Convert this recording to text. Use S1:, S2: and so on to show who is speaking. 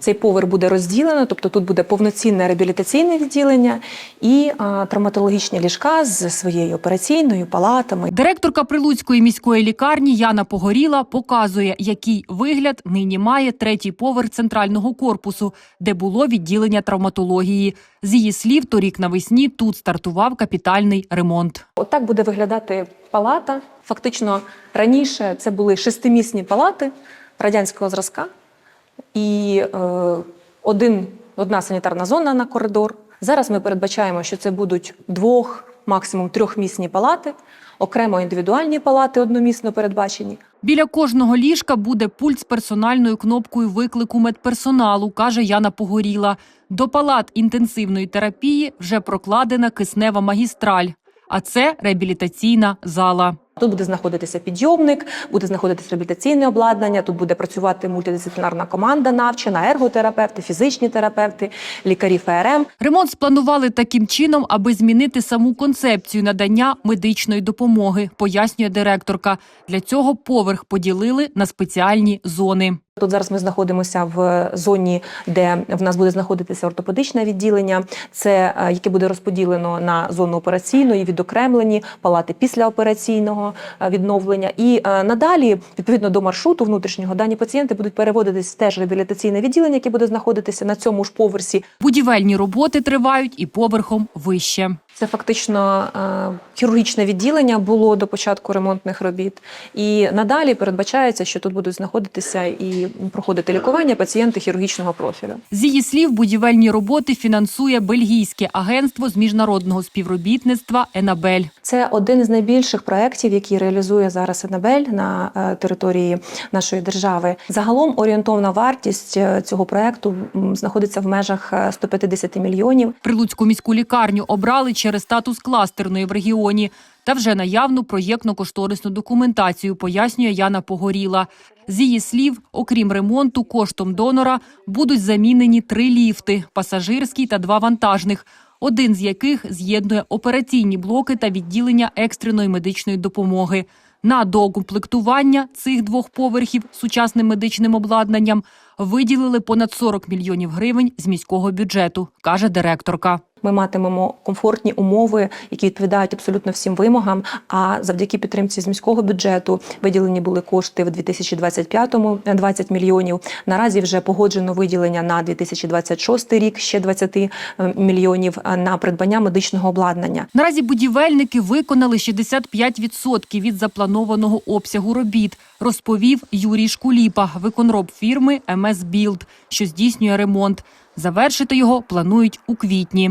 S1: Цей поверх буде розділено, тобто тут буде повноцінне реабілітаційне відділення і а, травматологічні ліжка з своєю операційною палатами.
S2: Директорка Прилуцької міської лікарні Яна Погоріла показує, який вигляд нині має третій поверх центрального корпусу, де було відділення травматології. З її слів, торік навесні тут стартував капітальний ремонт.
S1: Отак буде виглядати палата. Фактично раніше це були шестимісні палати радянського зразка і е, один, одна санітарна зона на коридор. Зараз ми передбачаємо, що це будуть двох, максимум трьохмісні палати, окремо індивідуальні палати одномісно передбачені.
S2: Біля кожного ліжка буде пульт з персональною кнопкою виклику медперсоналу, каже Яна Погоріла. До палат інтенсивної терапії вже прокладена киснева магістраль, а це реабілітаційна зала.
S1: Тут буде знаходитися підйомник, буде знаходитися реабілітаційне обладнання. Тут буде працювати мультидисциплінарна команда навчена, ерготерапевти, фізичні терапевти, лікарі ФРМ.
S2: Ремонт спланували таким чином, аби змінити саму концепцію надання медичної допомоги, пояснює директорка. Для цього поверх поділили на спеціальні зони.
S1: Тут зараз ми знаходимося в зоні, де в нас буде знаходитися ортопедичне відділення, це е, яке буде розподілено на зону операційної, відокремлені палати післяопераційного е, відновлення. І е, надалі, відповідно до маршруту внутрішнього, дані пацієнти будуть переводитись в теж реабілітаційне відділення, яке буде знаходитися на цьому ж поверсі.
S2: Будівельні роботи тривають і поверхом вище.
S1: Це фактично е, хірургічне відділення було до початку ремонтних робіт. І надалі передбачається, що тут будуть знаходитися і проходити лікування пацієнти хірургічного профілю.
S2: З її слів, будівельні роботи фінансує бельгійське агентство з міжнародного співробітництва Енабель.
S1: Це один із найбільших проєктів, який реалізує зараз Енабель на е, території нашої держави. Загалом орієнтовна вартість е, цього проєкту знаходиться в межах е, 150 мільйонів.
S2: Прилуцьку міську лікарню обрали через статус кластерної в регіоні та вже наявну проєктно-кошторисну документацію, пояснює Яна Погоріла. З її слів, окрім ремонту, коштом донора будуть замінені три ліфти – пасажирський та два вантажних, один з яких з'єднує операційні блоки та відділення екстреної медичної допомоги. На доукомплектування цих двох поверхів сучасним медичним обладнанням виділили понад 40 мільйонів гривень з міського бюджету, каже директорка.
S1: Ми матимемо комфортні умови, які відповідають абсолютно всім вимогам. А завдяки підтримці з міського бюджету виділені були кошти в 2025-му 20 мільйонів. Наразі вже погоджено виділення на 2026 рік ще 20 мільйонів е, на придбання медичного обладнання.
S2: Наразі будівельники виконали 65% від запланованого обсягу робіт, розповів Юрій Шкуліпа, виконроб фірми МС Білд, що здійснює ремонт. Завершити його планують у квітні.